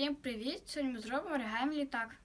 Всім привіт! Сьогодні ми зробимо оригамі літак.